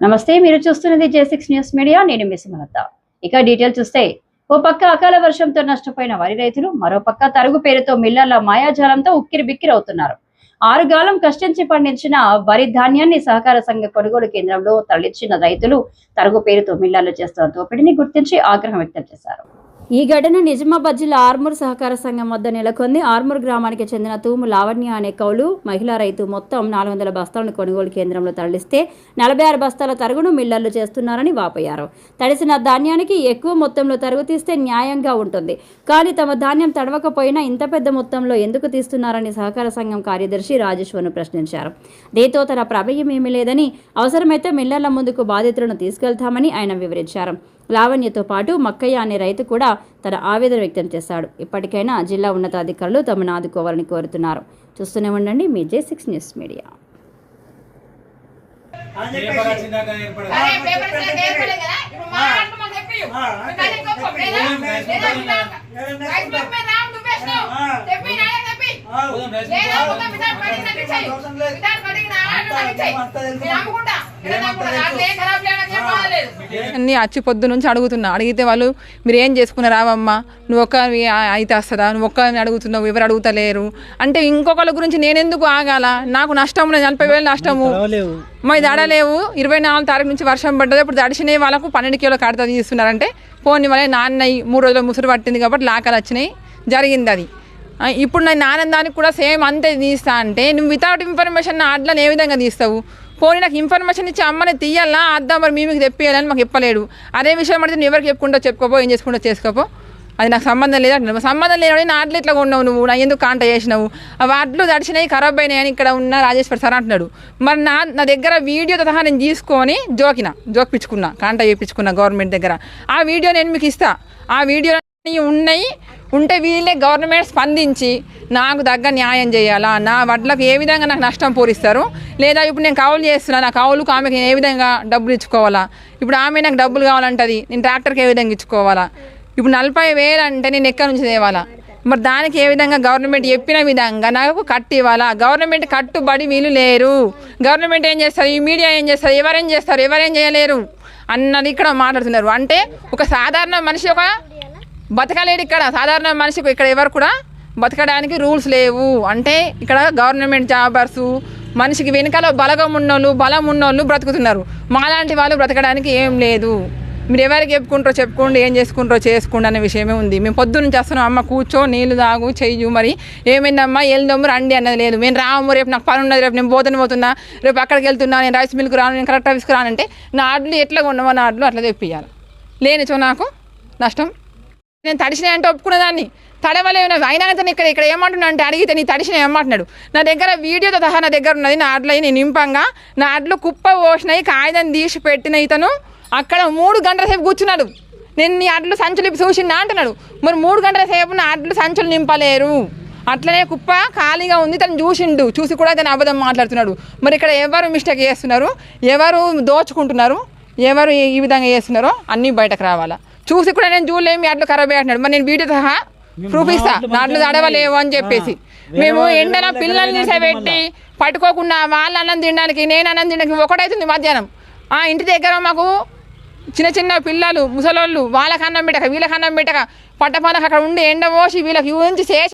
నమస్తే మీరు చూస్తున్నది జే సిక్స్ న్యూస్ మీడియా నేను మిస్ సుమలత. ఇక డీటెయిల్ చూస్తే ఓ పక్క అకాల వర్షంతో నష్టపోయిన వరి రైతులు మరో పక్క తరుగు పేరుతో మిల్లర్ల మాయాజాలంతో ఉక్కిరి బిక్కిరి అవుతున్నారు ఆరుగాలం కష్టించి పండించిన వరి ధాన్యాన్ని సహకార సంఘ కొనుగోలు కేంద్రంలో తరలించిన రైతులు తరుగు పేరుతో మిల్లర్లు చేస్తున్న దోపిడీని గుర్తించి ఆగ్రహం వ్యక్తం చేశారు. ఈ ఘటన నిజామాబాద్ జిల్లా ఆర్మూర్ సహకార సంఘం వద్ద నెలకొంది. ఆర్మూర్ గ్రామానికి చెందిన తూము లావణ్య అనే కౌలు మహిళా రైతు మొత్తం నాలుగు వందల బస్తాలను కొనుగోలు కేంద్రంలో తరలిస్తే నలభై ఆరు బస్తాల తరుగును మిల్లర్లు చేస్తున్నారని వాపోయారు. తడిసిన ధాన్యానికి ఎక్కువ మొత్తంలో తరుగు తీస్తే న్యాయంగా ఉంటుంది. కానీ తమ ధాన్యం తడవకపోయినా ఇంత పెద్ద మొత్తంలో ఎందుకు తీస్తున్నారని సహకార సంఘం కార్యదర్శి రాజేశ్వర్ను ప్రశ్నించారు. దీంతో తన ప్రమేయం ఏమీ లేదని అవసరమైతే మిల్లర్ల ముందుకు బాధితులను తీసుకెళ్తామని ఆయన వివరించారు. లావణ్యతో పాటు మక్కయ్య అనే రైతు కూడా తన ఆవేదన వ్యక్తం చేశాడు. ఇప్పటికైనా జిల్లా ఉన్నతాధికారులు తమను ఆదుకోవాలని కోరుతున్నారు. చూస్తూనే ఉండండి. మీ జే సిక్స్ న్యూస్ మీడియా లేదా? అన్ని వచ్చి పొద్దు నుంచి అడుగుతున్నా. అడిగితే వాళ్ళు మీరు ఏం చేసుకున్నారు రావమ్మా? నువ్వు ఒక్క అయితే వస్తుందా? నువ్వు ఒక్కరిని అడుగుతున్నావు ఎవరు అడుగుతలేరు? అంటే ఇంకొకళ్ళ గురించి నేనెందుకు ఆగాల? నాకు నష్టం లేదు నలభై వేలు నష్టము. మా దడలేవు ఇరవై నాలుగు తారీఖు నుంచి వర్షం పడ్డది. ఇప్పుడు దడిచినాయి వాళ్ళకు పన్నెండు కిలో కడత తీస్తున్నారంటే పోనీ వల్ల నాన్నయ్యి మూడు రోజులు ముసురు పట్టింది కాబట్టి లాకలు వచ్చినాయి. జరిగింది అది. ఇప్పుడు నేను నానందానికి కూడా సేమ్ అంతే తీస్తా అంటే నువ్వు వితౌట్ ఇన్ఫర్మేషన్ నా అడ్లను ఏ విధంగా తీస్తావు? పోనీ నాకు ఇన్ఫర్మేషన్ ఇచ్చి అమ్మని తీయాలా? అద్దాం మరి మీకు తెప్పియాలని మాకు చెప్పలేడు. అదే విషయం అడిగితే నువ్వు ఎవరికి చెప్పుకుంటా చెప్పుకోపో ఏం చేసుకుంటా చేసుకోపో. అది నాకు సంబంధం లేదు అంటున్నావు సంబంధం లేని నా అడ్లు ఇట్లా ఉన్నావు నువ్వు. నా ఎందుకు కాంట చేసినావు? ఆ అడ్లు దడిచినాయి ఖరాబ్ అయినాయి అని ఇక్కడ ఉన్న రాజేశ్వర్ సార్ అంటున్నాడు. మరి నా నా దగ్గర వీడియోతో తహా నేను తీసుకొని జోకిన జోకిపించుకున్నా కాంట చేయించుకున్నా గవర్నమెంట్ దగ్గర. ఆ వీడియో నేను మీకు ఇస్తా. ఆ వీడియో ఉన్నాయి. ఉంటే వీళ్ళే గవర్నమెంట్ స్పందించి నాకు తగ్గ న్యాయం చేయాలా? నా వడ్లకు ఏ విధంగా నాకు నష్టం పూరిస్తారు? లేదా ఇప్పుడు నేను కౌలు చేస్తున్నా నా కౌలుకు ఆమెకి నేను ఏ విధంగా డబ్బులు ఇచ్చుకోవాలా? ఇప్పుడు ఆమె నాకు డబ్బులు కావాలంటది నేను ట్రాక్టర్కి ఏ విధంగా ఇచ్చుకోవాలా? ఇప్పుడు నలభై వేలు అంటే నేను ఎక్కడి నుంచి తేవాలా? మరి దానికి ఏ విధంగా గవర్నమెంట్ చెప్పిన విధంగా నాకు కట్టు ఇవ్వాలా? గవర్నమెంట్ కట్టుబడి వీళ్ళు లేరు. గవర్నమెంట్ ఏం చేస్తారు ఈ మీడియా ఏం చేస్తారు ఎవరేం చేస్తారు? ఎవరేం చేయలేరు? అన్నది ఇక్కడ మాట్లాడుతున్నారు. అంటే ఒక సాధారణ మనిషి ఒక బతకలేడు ఇక్కడ. సాధారణ మనిషికి ఇక్కడ ఎవరు కూడా బతకడానికి రూల్స్ లేవు. అంటే ఇక్కడ గవర్నమెంట్ జాబర్సు మనిషికి వెనకాల బలగం ఉన్నోళ్ళు బలం ఉన్నోళ్ళు బ్రతుకుతున్నారు. మాలాంటి వాళ్ళు బ్రతకడానికి ఏం లేదు. మీరు ఎవరికి చెప్పుకుంటారో చెప్పుకోండి ఏం చేసుకుంటారో చేసుకోండి అనే విషయమే ఉంది. మేము పొద్దు నుంచి వస్తున్నాం. అమ్మ కూర్చో నీళ్ళు తాగు చెయ్యు మరి. ఏమైందమ్మా? వెళ్దాము రండి అన్నది లేదు. నేను రాము రేపు నాకు పని ఉన్నది రేపు నేను బోధన పోతున్నా. రేపు అక్కడికి వెళ్తున్నా నేను రైస్ మిల్క్ రాను నేను కరెక్ట్ ఆఫీస్కి రానంటే నా ఆటలు ఎట్లా కొన్నామో నా ఆటలు అట్లా తెప్పియాలి లేనిచో నాకు నష్టం నేను తడిసినాయి అంటే ఒప్పుకునేదాన్ని తడవలేవు నాకు అయినా ఇక్కడ ఇక్కడ ఏమంటున్నా అంటే అడిగితే నీ తడిచిన ఏమంటున్నాడు. నా దగ్గర వీడియోతో సహా నా దగ్గర ఉన్నది నా అడ్లు నేను నింపంగా. నా అడ్లు కుప్ప పోసినాయి కాగితం తీసి పెట్టిన ఇతను. అక్కడ మూడు గంటల సేపు కూర్చున్నాడు. నేను నీ అడ్లు సంచులు ఇప్పి అంటున్నాడు. మరి మూడు గంటల సేపు నా అడ్లు సంచులు నింపలేరు. అట్లనే కుప్ప ఖాళీగా ఉంది తను చూసిండు. చూసి కూడా తను అబద్ధం మాట్లాడుతున్నాడు. మరి ఇక్కడ ఎవరు మిస్టేక్ చేస్తున్నారు? ఎవరు దోచుకుంటున్నారు? ఎవరు ఈ విధంగా చేస్తున్నారో అన్నీ బయటకు రావాలా. చూసి కూడా నేను చూడలేము మీ అట్లు ఖరాబ్ అంటున్నాడు. మరి నేను వీడియో సహా ప్రూఫ్ ఇస్తా. నాట్లు తడవలేవు అని చెప్పేసి. మేము ఎండన పిల్లల్ని పెట్టి పట్టుకోకుండా వాళ్ళ అన్నం తినడానికి నేను అన్నం తినడానికి ఒకటైతుంది మధ్యాహ్నం. ఆ ఇంటి దగ్గర మాకు చిన్న చిన్న పిల్లలు ముసలోళ్ళు వాళ్ళకి అన్నం పెట్టక వీళ్ళకి అన్నం పెట్టక పట్టపాలకు అక్కడ ఉండి ఎండ పోసి వీళ్ళకి ఊరించి చేసి